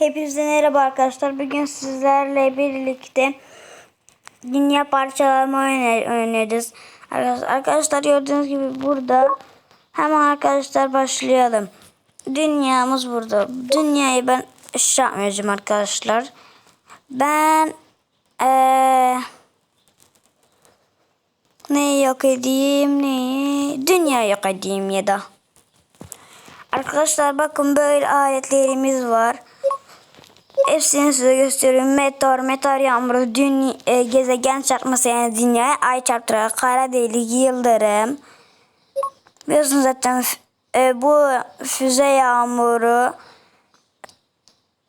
Hepinize merhaba arkadaşlar. Bugün sizlerle birlikte dünya parçalama oyna- oynayacağız. Arkadaşlar, arkadaşlar gördüğünüz gibi burada hemen arkadaşlar başlayalım. Dünyamız burada. Dünyayı ben şey yapmayacağım arkadaşlar. Ben eee ne yok edeyim ne dünya yok edeyim ya da. Arkadaşlar bakın böyle aletlerimiz var. Hepsini size gösteriyorum. Meteor, meteor yağmuru, dünya, e, gezegen çarpması yani dünyaya ay çarptırarak kara delik, yıldırım. Biliyorsunuz zaten e, bu füze yağmuru,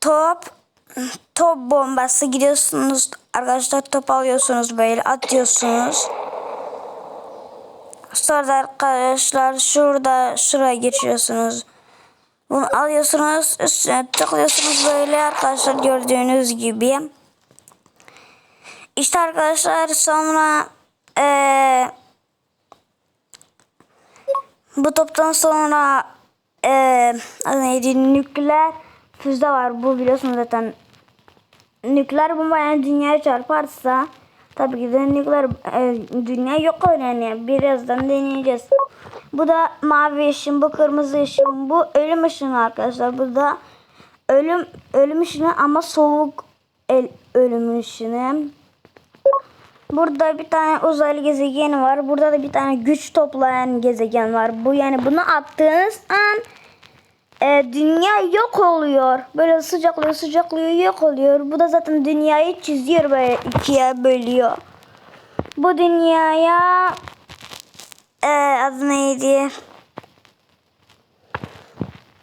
top, top bombası gidiyorsunuz arkadaşlar top alıyorsunuz böyle atıyorsunuz. Sonra da arkadaşlar şurada şuraya geçiyorsunuz. Bunu alıyorsunuz üstüne tıklıyorsunuz böyle arkadaşlar gördüğünüz gibi. İşte arkadaşlar sonra eee, bu toptan sonra adı neydi nükleer füze var bu biliyorsunuz zaten nükleer bomba yani dünyaya çarparsa tabii ki de nükleer e, dünya yok olur yani birazdan deneyeceğiz. Bu da mavi ışın, bu kırmızı ışın, bu ölüm ışını arkadaşlar. Bu da ölüm ölüm ışını ama soğuk el ölüm ışını. Burada bir tane uzaylı gezegen var. Burada da bir tane güç toplayan gezegen var. Bu yani bunu attığınız an e, dünya yok oluyor. Böyle sıcaklıyor sıcaklıyor yok oluyor. Bu da zaten dünyayı çiziyor böyle ikiye bölüyor. Bu dünyaya e, adı neydi?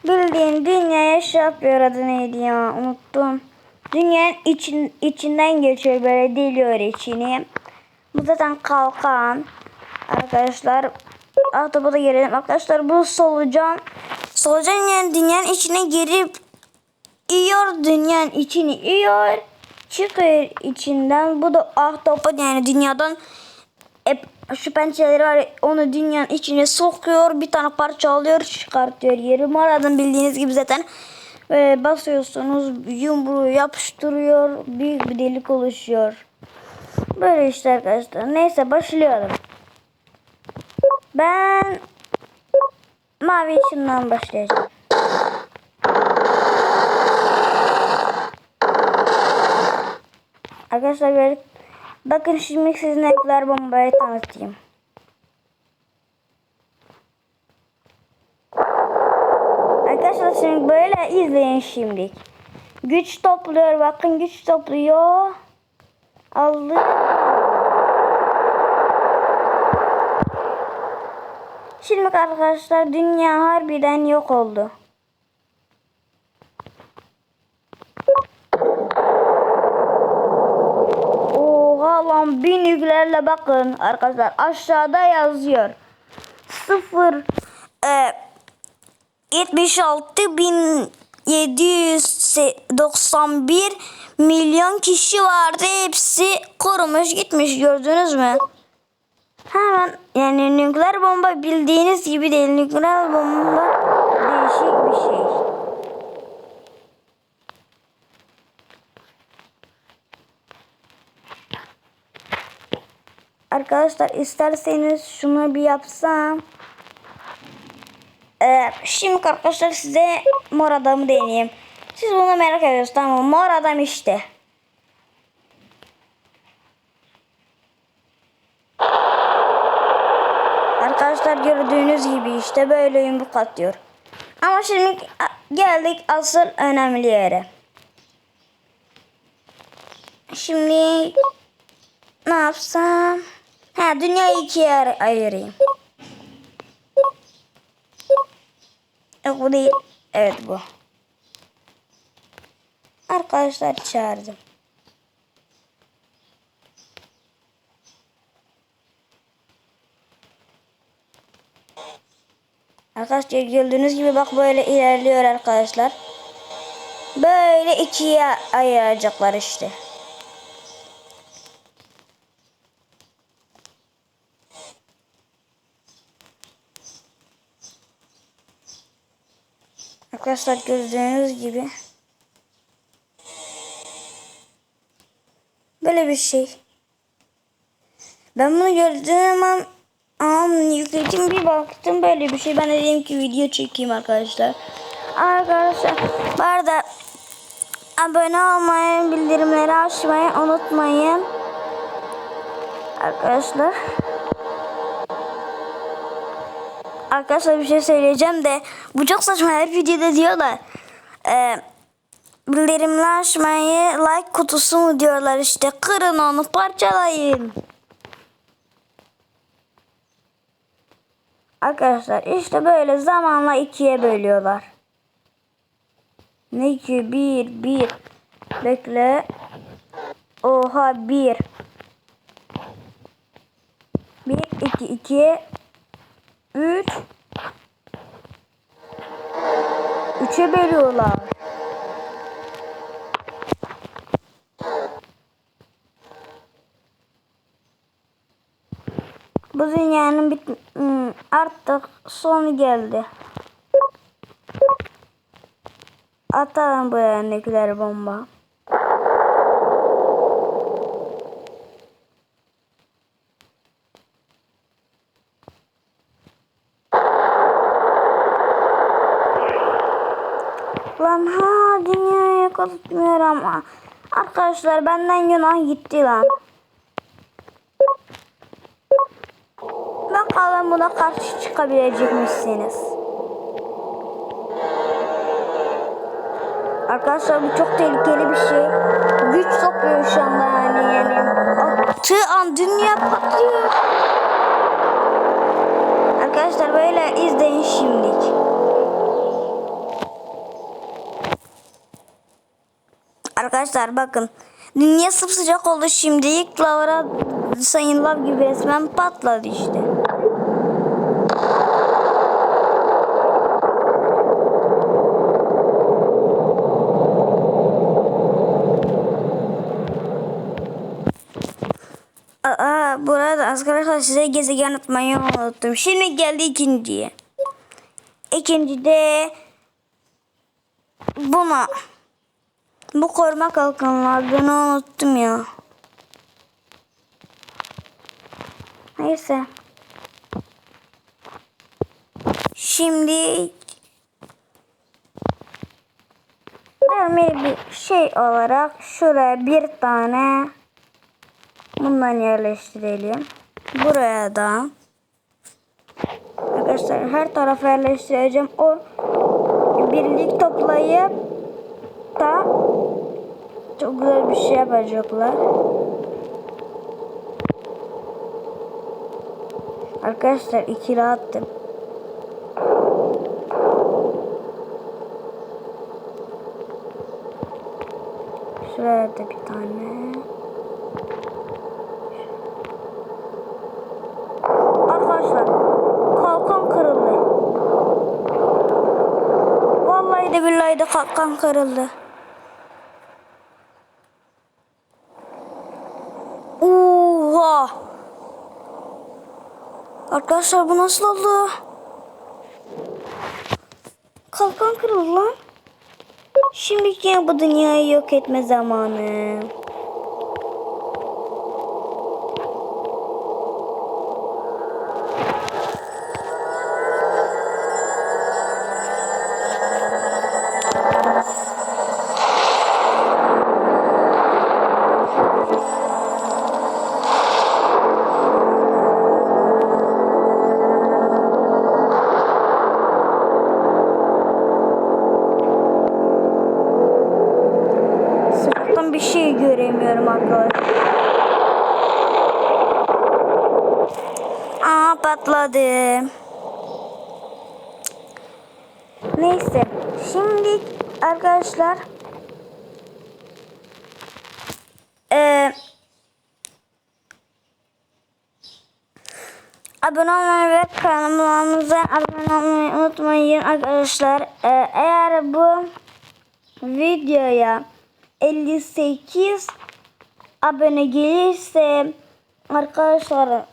Bildiğin dünyaya şey yapıyor adı neydi ya unuttum. Dünyanın için, içinden geçiyor böyle deliyor içini. Bu zaten kalkan. Arkadaşlar Ahtapot'a gelelim. Arkadaşlar bu solucan. Solucan yani dünyanın içine girip yiyor. Dünyanın içini yiyor. Çıkıyor içinden. Bu da ahtapot yani dünyadan şu pençeleri var. Onu dünyanın içine sokuyor. Bir tane parça alıyor çıkartıyor yeri. Mağaradan bildiğiniz gibi zaten böyle basıyorsunuz yumruğu yapıştırıyor. Büyük bir delik oluşuyor. Böyle işte arkadaşlar. Neyse başlayalım. Ben mavi ışından başlayacağım. Arkadaşlar böyle bakın şimdi size nükleer bombayı tanıtayım. Arkadaşlar şimdi böyle izleyin şimdi. Güç topluyor bakın güç topluyor. Aldı. Şimdi arkadaşlar dünya harbiden yok oldu. Oha lan bir nükleerle bakın arkadaşlar aşağıda yazıyor. Sıfır e, 76 bin 791 milyon kişi vardı. Hepsi kurumuş gitmiş gördünüz mü? Hemen yani nükleer bomba bildiğiniz gibi değil. Nükleer bomba değişik bir şey. Arkadaşlar isterseniz şunu bir yapsam. Ee, şimdi arkadaşlar size mor adamı deneyeyim. Siz bunu merak ediyorsunuz tamam mı? Mor adam işte. Arkadaşlar gördüğünüz gibi işte böyle yumruk atıyor. Ama şimdi geldik asıl önemli yere. Şimdi ne yapsam? Ha dünyayı ikiye ay- ayırayım. Yok bu değil. Evet bu. Arkadaşlar çağırdım. Arkadaşlar gördüğünüz gibi bak böyle ilerliyor arkadaşlar. Böyle ikiye ayıracaklar işte. Arkadaşlar gördüğünüz gibi böyle bir şey. Ben bunu gördüğüm an an yükledim bir baktım böyle bir şey. Ben dedim ki video çekeyim arkadaşlar. Arkadaşlar bu arada abone olmayı, bildirimleri açmayı unutmayın. Arkadaşlar. Arkadaşlar bir şey söyleyeceğim de bu çok saçma her videoda diyorlar. Ee, bildirimleri açmayı like kutusu mu diyorlar işte kırın onu parçalayın. Arkadaşlar işte böyle zamanla ikiye bölüyorlar. Ne ki bir bir bekle. Oha bir. Bir iki iki üç Üçe bölüyorlar. Bu dünyanın bit hmm, artık sonu geldi. Atalım buraya nükleer bomba. Lan ha dünyayı kurtmuyor ama. Arkadaşlar benden günah gitti lan. Bakalım buna karşı çıkabilecek misiniz? Arkadaşlar bu çok tehlikeli bir şey. Güç topluyor şu anda yani yani. Attığı an dünya patlıyor. Arkadaşlar böyle izleyin şimdilik. Arkadaşlar bakın. Dünya sıcak oldu şimdi. İlk lavra sayın lav gibi resmen patladı işte. Aa, burada arkadaşlar size gezegen atmayı unuttum. Şimdi geldi ikinciye. İkincide buna bu koruma kalkanlarını unuttum ya. Neyse. Şimdi Demir bir şey olarak şuraya bir tane bundan yerleştirelim. Buraya da arkadaşlar her tarafa yerleştireceğim. O birlik toplayıp da çok güzel bir şey yapacaklar. Arkadaşlar ikili attım. Şuraya da bir tane. Arkadaşlar kalkan kırıldı. Vallahi de billahi de kalkan kırıldı. Oha! Arkadaşlar bu nasıl oldu? Kalkan kırıldı lan. Şimdiki bu dünyayı yok etme zamanı. Aa patladı. Neyse. Şimdi arkadaşlar eee abone olmayı ve kanalımıza abone olmayı unutmayın arkadaşlar. Ee, eğer bu videoya 58 abone gelirse arkadaşlar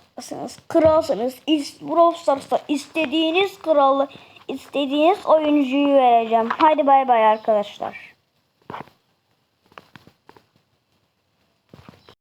kralsınız. Brawl istediğiniz kralı istediğiniz oyuncuyu vereceğim. Hadi bay bay arkadaşlar.